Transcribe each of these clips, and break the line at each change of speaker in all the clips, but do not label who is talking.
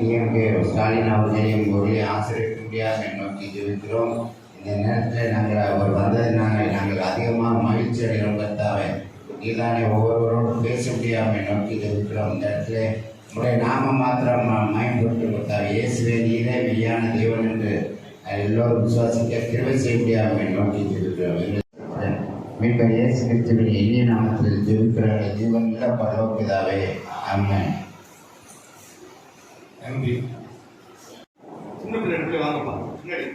DMK Stalin அவர்களையும் ஒரு ஆசிரியர் முடியாத நோக்கி ஜெபிக்கிறோம். இந்த நேரத்தில் நாங்கள் அவர் வந்ததினால நாங்கள் அதிகமாக மகிழ்ச்சி அடைகிறோம் கத்தாவே நீதானே ஒவ்வொருவரோடும் பேச முடியாமல் நோக்கி ஜெபிக்கிறோம். இந்த இடத்துல உடைய நாம மாத்திரம் மயன்பட்டு கொடுத்தார் இயேசுவே நீரே மெய்யான தேவன் என்று எல்லோரும் விசுவாசிக்க கிருபை செய்ய முடியாமல் நோக்கி ஜெபிக்கிறோம். மீண்டும் இயேசு கிறிஸ்துவின் இனிய நாமத்தில் ஜெபிக்கிற ஜீவன் இல்ல பரவப்பிதாவே அம்மன்
நன்றி. சின்ன பிள்ளை வாங்கப்பா.
பின்னாடி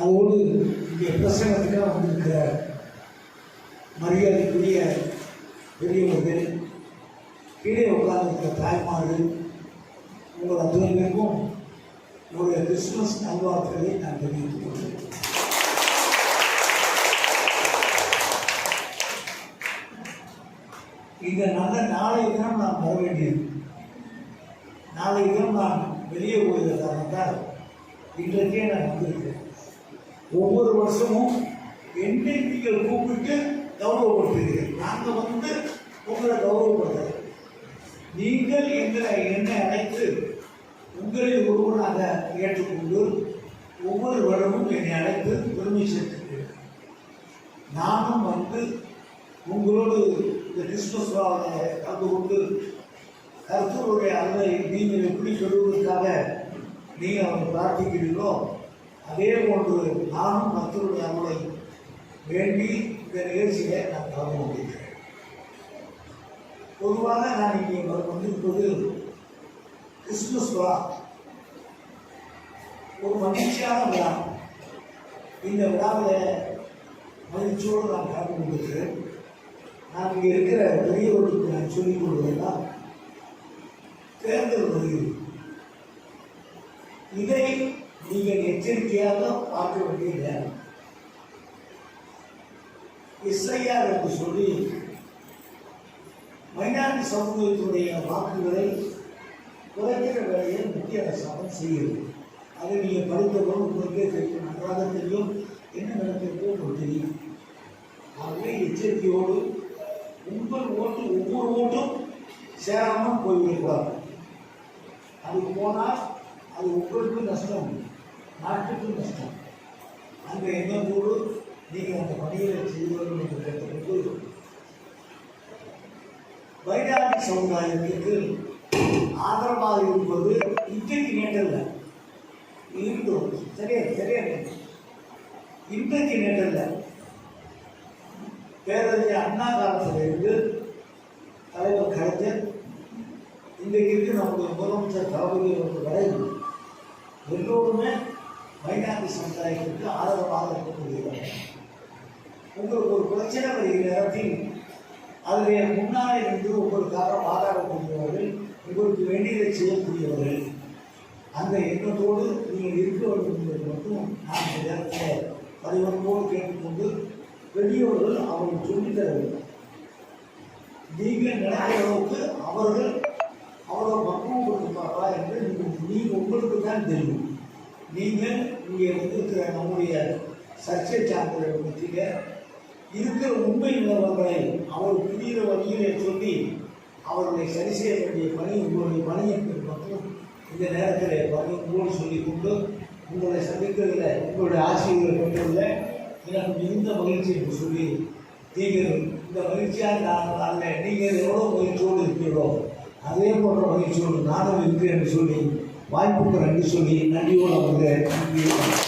அதோடு இங்கே பிரசங்கத்துக்காக வந்திருக்கிற மரியாதைக்குரிய பெரியவர்கள் கீழே உட்கார்ந்துருக்கிற தாய்மார்கள் உங்கள் அத்துவங்களுக்கும் உங்களுடைய கிறிஸ்துமஸ் நல்வாழ்த்துக்களை நான் தெரிவித்துக் கொள்கிறேன். இந்த நல்ல நாளைய தினம் நான் வர வேண்டியது. நாளைய தினம் நான் வெளியே போகிறதா இருந்தால் இன்றைக்கே நான் வந்திருக்கேன். ஒவ்வொரு வருஷமும் என்னை நீங்கள் கூப்பிட்டு கௌரவப்படுத்துகிறேன் நாங்கள் வந்து உங்களை கௌரவப்படுத்துகிறோம் நீங்கள் எங்களை என்னை அழைத்து உங்களில் ஒருவராக ஏற்றுக்கொண்டு ஒவ்வொரு வருடமும் என்னை அழைத்து பெருமை சேர்த்துக்கிறேன் நானும் வந்து உங்களோடு இந்த கிறிஸ்துமஸ் விழாவில் கலந்து கொண்டு கருத்துடைய அருளை நீங்கள் எப்படி சொல்வதற்காக நீங்கள் அவர் பிரார்த்திக்கிறீர்களோ அதே போன்று நானும் கர்த்தருடைய அருளை வேண்டி இந்த நிகழ்ச்சியை நான் கலந்து கொண்டிருக்கிறேன். பொதுவாக நான் இங்கே வந்திருப்பது கிறிஸ்துமஸ் விழா. ஒரு மகிழ்ச்சியான விழா. இந்த விழாவில் மகிழ்ச்சியோடு நான் கலந்து கொண்டிருக்கிறேன். நான் இங்கே இருக்கிற பெரியவர்களுக்கு நான் சொல்லிக் கொள்வதெல்லாம் தேர்தல் வருகிறது இதை நீங்கள் எச்சரிக்கையாக பார்க்க வேண்டிய நேரம் இஸ்ரையார் என்று சொல்லி மைனாரிட்டி சமூகத்தினுடைய வாக்குகளை குறைக்கிற வேலையை மத்திய அரசாங்கம் செய்கிறது அதை நீங்கள் படித்தவரும் உங்களுக்கே தெரியும். நன்றாக தெரியும் என்ன நடக்கிறது உங்களுக்கு தெரியும். ஆகவே எச்சரிக்கையோடு உங்கள் ஓட்டு ஒவ்வொரு ஓட்டும் சேராமல் போய்விடக்கூடாது அது போனால் அது உங்களுக்கு நஷ்டம். நாட்டுக்கு நஷ்டம். அந்த எண்ணத்தோடு நீங்கள் அந்த பணிகளை செய்வீர்கள் என்று கேட்டுக்கொண்டு வைராகி சமுதாயத்திற்கு ஆதரவாக இருப்பது இன்றைக்கு நேற்றல்ல. இருந்தோம். சரியா சரியா. இன்றைக்கு நேற்றல்ல. பேரறிஞர் அண்ணா காலத்திலிருந்து தலைவர் கலைஞர் இன்றைக்கு இருக்கு நம்முடைய முதலமைச்சர் தளபதி அவர்கள் வரை எல்லோருமே மைனாரிட்டி சமுதாயத்திற்கு ஆதரவாக இருக்கக்கூடியவர்கள் உங்களுக்கு ஒரு பிரச்சனை வருகிற நேரத்தில் அதில் முன்னால் இருந்து உங்களுக்காக வாதாடக்கூடியவர்கள் உங்களுக்கு வேண்டியதை செய்யக்கூடியவர்கள். அந்த எண்ணத்தோடு நீங்கள் இருக்க வேண்டும் என்பது மட்டும் நான் இந்த நேரத்தில் பரிவன்போடு கேட்டுக்கொண்டு பெரியவர்கள் அவர்கள் சொல்லித்தர வேண்டும். நீங்கள் நினைக்கிற அளவுக்கு அவர்கள் அவ்வளோ பக்குவப்படுத்துவார்களா என்று நீங்கள் நீங்கள் உங்களுக்கு தான் தெரியும். நீங்கள் இங்கே வந்திருக்கிற நம்முடைய சர்ச்சை சார்ந்தவர்கள் பற்றிய இருக்கிற உண்மை நிலவரங்களை அவர் புதிய வழியிலே சொல்லி அவர்களை சரி செய்ய வேண்டிய பணி உங்களுடைய பணி என்பது மட்டும் இந்த நேரத்தில் பணியோடு சொல்லிக் கொண்டு உங்களை சந்திக்கிறதில் உங்களுடைய ஆசிரியர்களை கொண்டுள்ள எனக்கு மிகுந்த மகிழ்ச்சி என்று சொல்லி நீங்கள் இந்த மகிழ்ச்சியாக நான் அல்ல நீங்கள் எவ்வளோ மகிழ்ச்சியோடு இருக்கிறோம் அதே போன்ற மகிழ்ச்சியோடு நானும் இருக்கிறேன் என்று சொல்லி வாய்ப்புக்கு நன்றி சொல்லி நன்றியோடு
அவர்கள்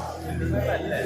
അല്ലേ